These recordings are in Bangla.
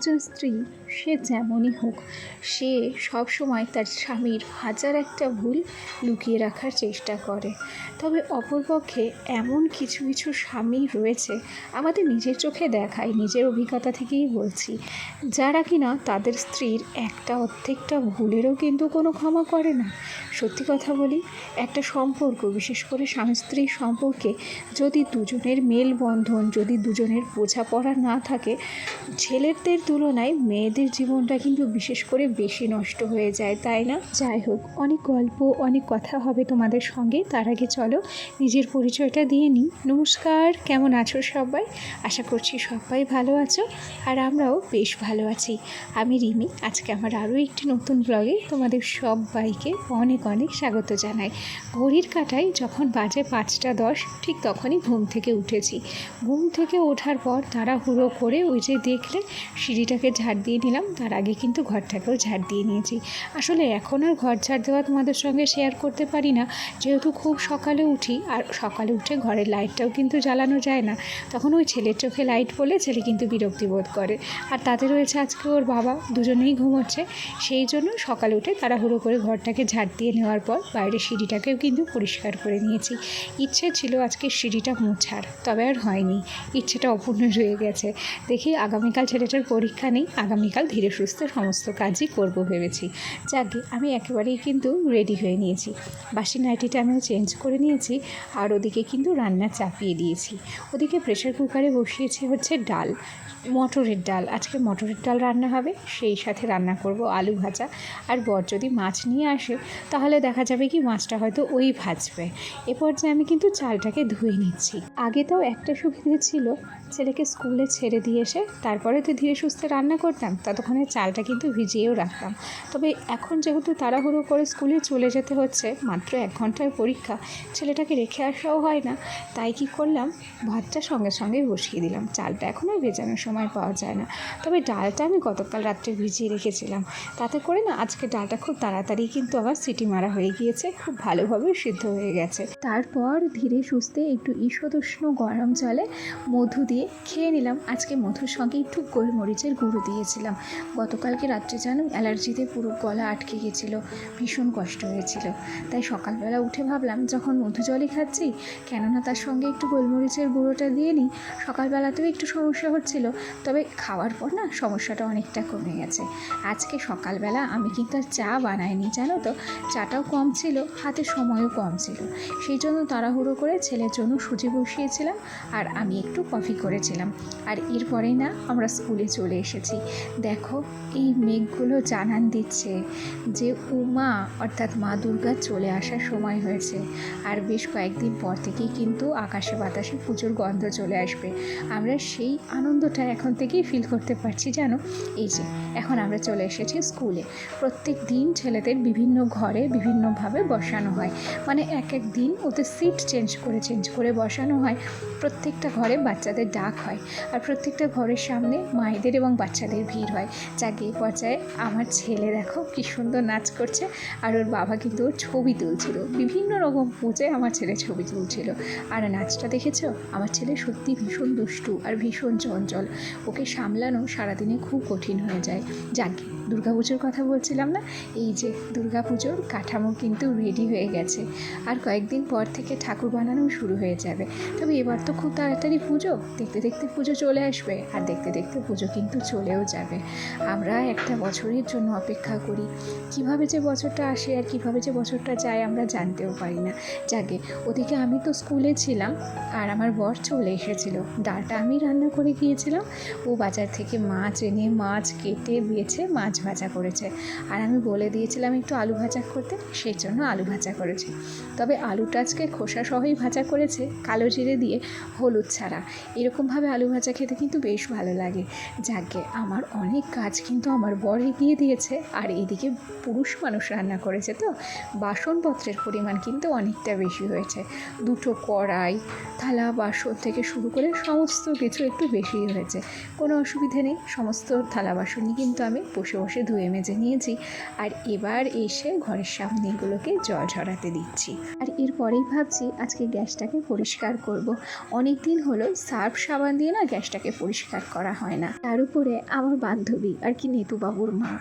একজন স্ত্রী সে যেমনই হোক, সে সব সময় তার স্বামীর হাজার একটা ভুল লুকিয়ে রাখার চেষ্টা করে। তবে অপরপক্ষে এমন কিছু কিছু স্বামী রয়েছে, আমাদের নিজের চোখে দেখায়, নিজের অভিজ্ঞতা থেকেই বলছি, যারা কিনা তাদের স্ত্রীর একটা অর্ধেকটা ভুলেরও কিন্তু কোনো ক্ষমা করে না। সত্যি কথা বলি, একটা সম্পর্ক, বিশেষ করে স্বামী স্ত্রীর সম্পর্কে যদি দুজনের মেলবন্ধন, যদি দুজনের বোঝাপড়া না থাকে, ছেলেদের তুলনায় মেয়েদের জীবনটা কিন্তু বিশেষ করে বেশি নষ্ট হয়ে যায়, তাই না? যাই হোক, অনেক গল্প, অনেক কথা হবে তোমাদের সঙ্গে। তার আগে চলো, নিজের পরিচয়টা দিয়ে নিই। নমস্কার, কেমন আছো সবাই? আশা করছি সবাই ভালো আছো, আর আমরাও বেশ ভালো আছি। আমি রিমি, আজকে আমার আরও একটি নতুন ব্লগে তোমাদের সবাইকে অনেক অনেক স্বাগত জানাই। ঘড়ির কাটায় যখন বাজে পাঁচটা দশ, ঠিক তখনই ঘুম থেকে উঠেছি। ঘুম থেকে ওঠার পর তাড়াহুড়ো করে ওই যে দেখলে সিঁড়িটাকে ঝাড় দিয়ে নিলাম তার আগে কিন্তু ঘরটাকেও ঝাড় দিয়ে নিয়েছি। আসলে এখন আর ঘর ঝাড় দেওয়া তোমাদের সঙ্গে শেয়ার করতে পারি না। যেহেতু খুব সকালে উঠি, আর সকালে উঠে ঘরের লাইটটাও কিন্তু জ্বালানো যায় না। তখন ওই ছেলের চোখে লাইট পড়লে ছেলে কিন্তু বিরক্তি বোধ করে। আর তাতে রয়েছে আজকে ওর বাবা, দুজনেই ঘুমোচ্ছে। সেই জন্য সকালে উঠে তাড়াহুড়ো করে ঘরটাকে ঝাড় দিয়ে নেওয়ার পর বাইরের সিঁড়িটাকেও কিন্তু পরিষ্কার করে নিয়েছি। ইচ্ছে ছিল আজকে সিঁড়িটা মোছার, তবে আর হয়নি। ইচ্ছেটা অপূর্ণ রয়ে গেছে। দেখি আগামীকাল ছেলেটার পরীক্ষা নেই, আগামীকাল ধীরে সুস্থে সমস্ত কাজই করব ভেবেছি। যাকে আমি একেবারেই কিন্তু রেডি হয়ে নিয়েছি। বাসি নাইটিটা আমিও চেঞ্জ করে নিয়েছি আর ওদিকে কিন্তু রান্না চাপিয়ে দিয়েছি। ওদিকে প্রেশার কুকারে বসিয়েছি হচ্ছে ডাল, মটরের ডাল। আজকে মটরের ডাল রান্না হবে, সেই সাথে রান্না করব আলু ভাজা। আর বর যদি মাছ নিয়ে আসে, তাহলে দেখা যাবে কি মাছটা হয়তো ওই ভাজবে। এ পর্যায়ে আমি কিন্তু চালটাকে ধুয়ে নিচ্ছি। আগে তাও একটা সুবিধে ছিল ছেলেকে স্কুলে ছেড়ে দিয়ে এসে তারপরে তো ধীরে সুস্থে রান্না করতাম, ততক্ষণে চালটা কিন্তু ভিজিয়েও রাখতাম। তবে এখন যেহেতু তাড়াহুড়ো করে স্কুলে চলে যেতে হচ্ছে, মাত্র এক ঘণ্টার পরীক্ষা, ছেলেটাকে রেখে আসাও হয় না। তাই কি করলাম? ভাতটা সঙ্গে সঙ্গে বসিয়ে দিলাম। চালটা এখনও ভেজানোর সময় পাওয়া যায় না। তবে ডালটা আমি গতকাল রাত্রে ভিজিয়ে রেখেছিলাম। তাতে করে না আজকে ডালটা খুব তাড়াতাড়ি কিন্তু আবার সিটি মারা হয়ে গিয়েছে, খুব ভালোভাবে সিদ্ধ হয়ে গেছে। তারপর ধীরে সুস্থে একটু ঈষদুষ্ণ গরম জলে মধু দিয়ে খেয়ে নিলাম। আজকে মধুর সঙ্গে একটু গোলমরিচের গুঁড়ো দিয়েছিলাম। গতকালকে রাত্রে জানো অ্যালার্জিতে পুরো গলা আটকে গেছিল ভীষণ কষ্ট হয়েছিল। তাই সকালবেলা উঠে ভাবলাম, যখন মধু জলই খাচ্ছি, কেননা তার সঙ্গে একটু গোলমরিচের গুঁড়োটা দিয়ে নিই। সকালবেলাতেও একটু সমস্যা হচ্ছিল, তবে খাওয়ার পর না সমস্যাটা অনেকটা কমে গেছে। আজকে সকালবেলা আমি কিন্তু আর চা বানাইনি, জানো তো? চাটাও কম ছিল, হাতে সময়ও কম ছিল। সেই জন্য তাড়াহুড়ো করে ছেলের জন্য সুজি বসিয়েছিলাম, আর আমি একটু কফি করেছিলাম। আর এরপরেই না আমরা স্কুলে চলে এসেছি। দেখো এই মেঘগুলো জানান দিচ্ছে যে উমা অর্থাৎ মা দুর্গা চলে আসার সময় হয়েছে। আর বেশ কয়েকদিন পর থেকেই কিন্তু আকাশে বাতাসে পুজোর গন্ধ চলে আসবে। আমরা সেই আনন্দটা এখন থেকেই ফিল করতে পারছি, জানো? এই যে, এখন আমরা চলে এসেছি স্কুলে। প্রত্যেক দিন ছেলেদের বিভিন্ন ঘরে বিভিন্নভাবে বসানো হয়। মানে এক এক দিন ওদের সিট চেঞ্জ করে চেঞ্জ করে বসানো হয়। প্রত্যেকটা ঘরে বাচ্চাদের ডাক হয়। আর প্রত্যেকটা ঘরের সামনে মায়েদের এবং বাচ্চাদের ভিড় হয়। যাকে এই পর্যায়ে আমার ছেলে দেখো কী সুন্দর নাচ করছে। আর ওর বাবা কিন্তু ওর ছবি তুলছিল। বিভিন্ন রকম পুজোয় আমার ছেলে ছবি তুলছিল। আর নাচটা দেখেছ? আমার ছেলে সত্যি ভীষণ দুষ্টু আর ভীষণ চঞ্চল। ওকে সামলানো সারাদিনে খুব কঠিন হয়ে যায়। যাকে দুর্গাপুজোর কথা বলছিলাম না? এই যে দুর্গাপুজোর কাঠামো কিন্তু রেডি হয়ে গেছে। আর কয়েকদিন পর থেকে ঠাকুর বানানো শুরু হয়ে যাবে। তবে এবার তো খুব তাড়াতাড়ি পুজো। দেখতে দেখতে পুজো চলে আসবে। আর দেখতে দেখতে পুজো কিন্তু চলেও যাবে। আমরা একটা বছরের জন্য অপেক্ষা করি। কীভাবে যে বছরটা আসে আর কীভাবে যে বছরটা যায় আমরা জানতেও পারি না। যাকে ওদিকে আমি তো স্কুলে ছিলাম আর আমার বর চলে এসেছিল। ডালটা আমি রান্না করে গিয়েছিলাম ও বাজার থেকে মাছ এনে মাছ কেটে বেছে মাছ ভাজা করেছে। আর আমি বলে দিয়েছিলাম একটু আলু ভাজা করতে, সেই জন্য আলু ভাজা করেছে। তবে আলুটা আজকে খোসা সহই ভাজা করেছে, কালো জিরে দিয়ে হলুদ ছাড়া। এরকমভাবে আলু ভাজা খেতে কিন্তু বেশ ভালো লাগে। যাকে আমার অনেক কাজ কিন্তু আমার বর এগিয়ে দিয়েছে। আর এদিকে পুরুষ মানুষ রান্না করেছে তো, বাসনপত্রের পরিমাণ কিন্তু অনেকটা বেশি হয়েছে। দুটো কড়াই, থালা, বাসন থেকে শুরু করে সমস্ত কিছু একটু বেশিই হয়েছে। কোনো অসুবিধে নেই, সমস্ত থালা বাসনই কিন্তু আমি বসে বসে ধুয়ে মেজে নিয়েছি। আর এবার এসে ঘরের সামনে এগুলোকে জল ঝরাতে দিচ্ছি। আর এরপরেই ভাবছি আজকে গ্যাসটাকে পরিষ্কার করব। অনেক দিন হলো সার্ফ সাবান দিয়ে না গ্যাসটাকে পরিষ্কার করা হয় না। তার উপরে আমার বান্ধবী আর কি নেতুবাবুর মা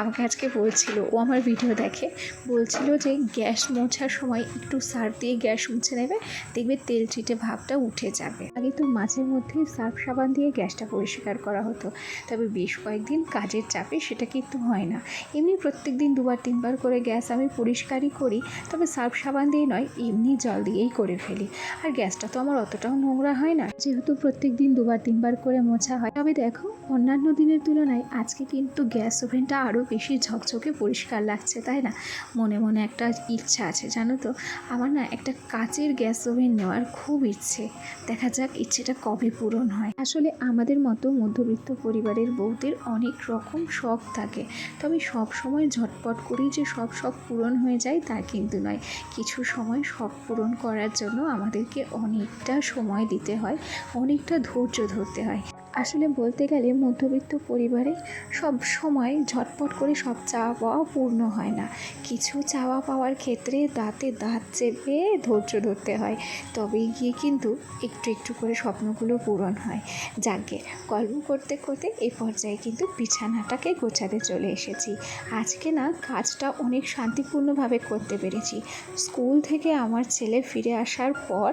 আমাকে আজকে বলছিল, ও আমার ভিডিও দেখে। বলছিল যে গ্যাস মোছার সময় একটু সার্ফ দিয়ে গ্যাস মুছে নেবে, দেখবে তেল চিটে ভাবটা উঠে যাবে। আগে তো মাঝে মধ্যে সার্ফ সাবান দিয়ে গ্যাসটা পরিষ্কার করা হতো। তবে বেশ কয়েকদিন কাজের চাপে সেটা কিন্তু হয় না। এমনি প্রত্যেক দিন দুবার, তিনবার করে গ্যাস আমি পরিষ্কারই করি, তবে সার্ফ সাবান দিয়ে নয়, এমনি জল দিয়েই করে ফেলি। আর গ্যাসটা তো আমার অতটাও নোংরা হয় না। যেহেতু প্রত্যেক দিন দুবার, তিনবার করে মোছা হয়, তবে দেখো, অন্যান্য দিনের তুলনায় আজকে কিন্তু গ্যাস ওভেনটা আরও বেশি ঝকঝকে পরিষ্কার লাগছে, তাই না? মনে মনে একটা ইচ্ছা আছে, জানো তো? আমার না একটা কাচের গ্যাস ওভেন নেওয়ার খুব ইচ্ছে। দেখা যাক ইচ্ছেটা কবে পূরণ হয়। আসলে আমাদের মতো মধ্যবিত্ত পরিবারের বউদের অনেক রকম শখ থাকে। তবে সব সময় ঝটপট করেই যে সব সব পূরণ হয়ে যায় তা কিন্তু নয়। কিছু সময় সব পূরণ করার জন্য আমাদেরকে অনেকটা সময় দিতে হয়, অনেকটা ধৈর্য ধরতে হয়। আসলে বলতে গেলে মধ্যবিত্ত পরিবারে সব সময় ঝটপট করে সব চাওয়া পাওয়া পূর্ণ হয় না। কিছু চাওয়া পাওয়ার ক্ষেত্রে দাঁতে দাঁত চেপে ধৈর্য ধরতে হয়। তবেই গিয়ে কিন্তু একটু একটু করে স্বপ্নগুলো পূরণ হয়। যাকে গল্প করতে করতে এ পর্যায়ে কিন্তু বিছানাটাকে গোছাতে চলে এসেছি। আজকে না কাজটা অনেক শান্তিপূর্ণভাবে করতে পেরেছি। স্কুল থেকে আমার ছেলে ফিরে আসার পর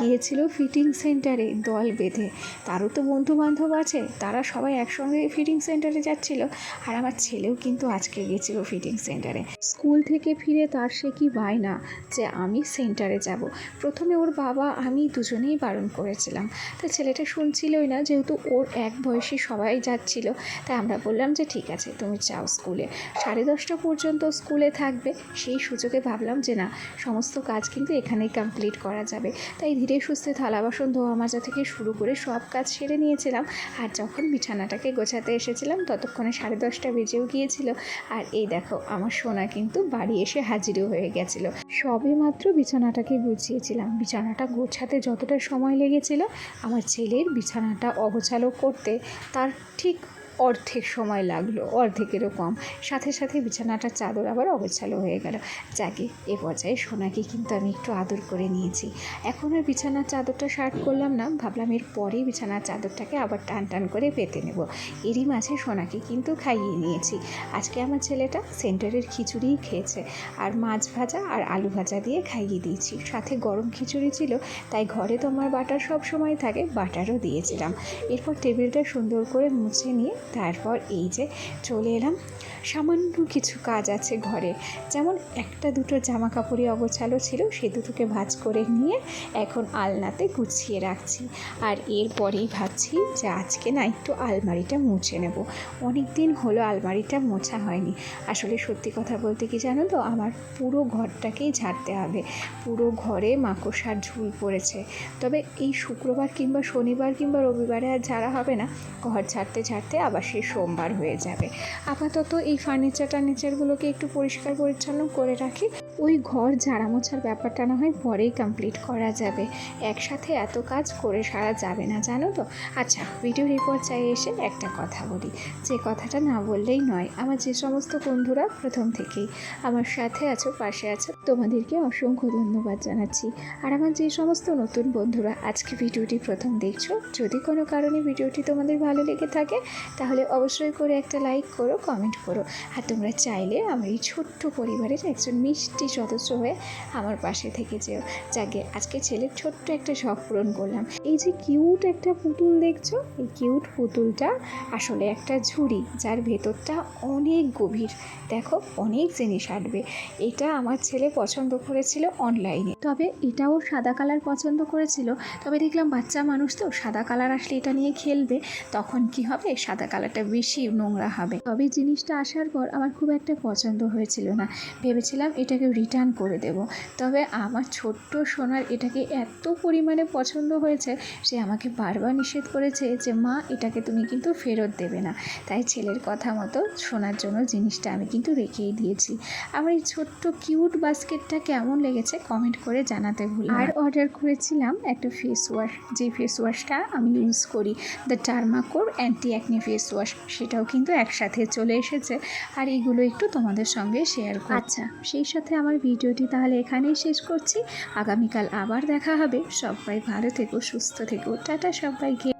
গিয়েছিল ফিটিং সেন্টারে দল বেঁধে। তারও তো বন্ধু বান্ধব আছে, তারা সবাই একসঙ্গে ফিটিং সেন্টারে যাচ্ছিল, আর আমার ছেলেও কিন্তু আজকে গিয়েছিল ফিটিং সেন্টারে স্কুল থেকে ফিরে তার সে কি বায়না যে আমি সেন্টারে যাব। প্রথমে ওর বাবা, আমি দুজনেই বারণ করেছিলাম। তা ছেলেটা শুনছিলই না, যেহেতু ওর এক বয়সী সবাই যাচ্ছিল, তাই আমরা বললাম যে ঠিক আছে, তুমি যাও স্কুলে। সাড়ে দশটা পর্যন্ত স্কুলে থাকবে, সেই সুযোগে ভাবলাম যে না, সমস্ত কাজ কিন্তু এখানেই কমপ্লিট করা যাবে। তাই ধীরে সুস্থে থালা বাসন, ধোয়া মাজা থেকে শুরু করে সব কাজ সেরে নিয়েছিলাম। আর যখন বিছানাটাকে গোছাতে এসেছিলাম, ততক্ষণে সাড়ে দশটা বেজেও গিয়েছিল। আর এই দেখো, আমার সোনা কিন্তু বাড়ি এসে হাজিরও হয়ে গেছিল। সবে মাত্র বিছানাটাকে গুছিয়েছিলাম। বিছানাটা গোছাতে যতটা সময় লেগেছিল, আমার ছেলের বিছানাটা অগোছালো করতে, তার ঠিক অর্ধেক সময় লাগল, অর্ধেকেরও কম। সাথে সাথে বিছানাটার চাদর আবার অগোছালো হয়ে গেল। যাকে এ পর্যায়ে সোনাকে কিন্তু আমি একটু আদর করে নিয়েছি। এখন আর বিছানার চাদরটা শার্ট করলাম না, ভাবলাম এর পরেই বিছানার চাদরটাকে আবার টান টান করে পেতে নেব। এরই মাঝে সোনাকে কিন্তু খাইয়ে নিয়েছি। আজকে আমার ছেলেটা সেন্টারের খিচুড়িই খেয়েছে আর মাছ ভাজা আর আলু ভাজা দিয়ে খাইয়ে দিয়েছি। সাথে গরম খিচুড়ি ছিল, তাই ঘরে তো আমার বাটার সব সময় থাকে, বাটারও দিয়েছিলাম। এরপর টেবিলটা সুন্দর করে মুছে নিয়ে তারপর এই যে চলে এলাম। সামান্য কিছু কাজ আছে ঘরে। যেমন একটা দুটো জামা কাপড়ই অগোছালো ছিল, সে দুটোকে ভাজ করে নিয়ে এখন আলনাতে গুছিয়ে রাখছি। আর এরপরেই ভাবছি যে আজকে না একটু আলমারিটা মুছে নেব। অনেক দিন হলো আলমারিটা মোছা হয়নি। আসলে সত্যি কথা বলতে কি জানো তো, আমার পুরো ঘরটাকেই ঝাড়তে হবে। পুরো ঘরে মাকড়সার ঝুল পড়েছে। তবে এই শুক্রবার কিংবা শনিবার কিংবা রবিবারে আর ঝাড়া হবে না। ঘর ঝাড়তে ঝাড়তে আবার সেই সোমবার হয়ে যাবে। আপাতত এই ফার্নিচার টার্নিচারগুলোকে একটু পরিষ্কার পরিচ্ছন্ন করে রাখি। ওই ঘর ঝাড়া মোছার ব্যাপারটা না হয় পরেই কমপ্লিট করা যাবে। একসাথে এত কাজ করে সারা যাবে না, জানো তো? আচ্ছা ভিডিও রিপোর্ট চাই এসে একটা কথা বলি। যে কথাটা না বললেই নয়, আমার যে সমস্ত বন্ধুরা প্রথম থেকেই, আমার সাথে আছো, পাশে আছো, তোমাদেরকে অসংখ্য ধন্যবাদ জানাচ্ছি। আর আমার যে সমস্ত নতুন বন্ধুরা আজকে ভিডিওটি প্রথম দেখছ, যদি কোনো কারণে ভিডিওটি তোমাদের ভালো লেগে থাকে, তাহলে অবশ্যই করে একটা লাইক করো কমেন্ট করো। আর তোমরা চাইলে আমার এই ছোট্ট পরিবারের একজন মিষ্টি সদস্য হয়ে আমার পাশে থেকে যেও। যাকে আজকে ছেলের ছোট্ট একটা শখ পূরণ করলাম। এই যে কিউট একটা পুতুল দেখছ? এই কিউট পুতুলটা আসলে একটা ঝুড়ি, যার ভেতরটা অনেক গভীর। দেখো, অনেক জিনিস আটবে। এটা আমার ছেলে পছন্দ করেছিল অনলাইনে তবে এটাও সাদা কালার পছন্দ করেছিল। তবে দেখলাম বাচ্চা মানুষ তো, সাদা কালার আসলে এটা নিয়ে খেলবে। তখন কি হবে? সাদা কালারটা বেশি নোংরা হবে। তবে জিনিসটা আসার পর আমার খুব একটা পছন্দ হয়েছিল না। ভেবেছিলাম এটাকে রিটার্ন করে দেব। তবে আমার ছোট্ট সোনার এটাকে এত পরিমাণে পছন্দ হয়েছে সে আমাকে বারবার নিষেধ করেছে যে মা এটাকে তুমি কিন্তু ফেরত দেবে না। তাই ছেলের কথা মতো সোনার জন্য জিনিসটা আমি কিন্তু রেখেই দিয়েছি। আমার এই ছোট্ট কিউট বাস্কেটটা কেমন লেগেছে কমেন্ট করে জানাতে ভুল আর অর্ডার করেছিলাম একটা ফেস ওয়াশ যে ফেস ওয়াশটা আমি ইউজ করি দ্য টার্মাকোর অ্যান্টি অ্যাকনি ফেস ওয়াশ সেটাও কিন্তু একসাথে চলে এসেছে। আর এইগুলো একটু তোমাদের সঙ্গে শেয়ার করি আচ্ছা সেই সাথে আমার ভিডিওটি তাহলে এখানেই শেষ করছি। আগামীকাল আবার দেখা হবে। সবাই ভালো থেকো, সুস্থ থেকো। টাটা সবাইকে।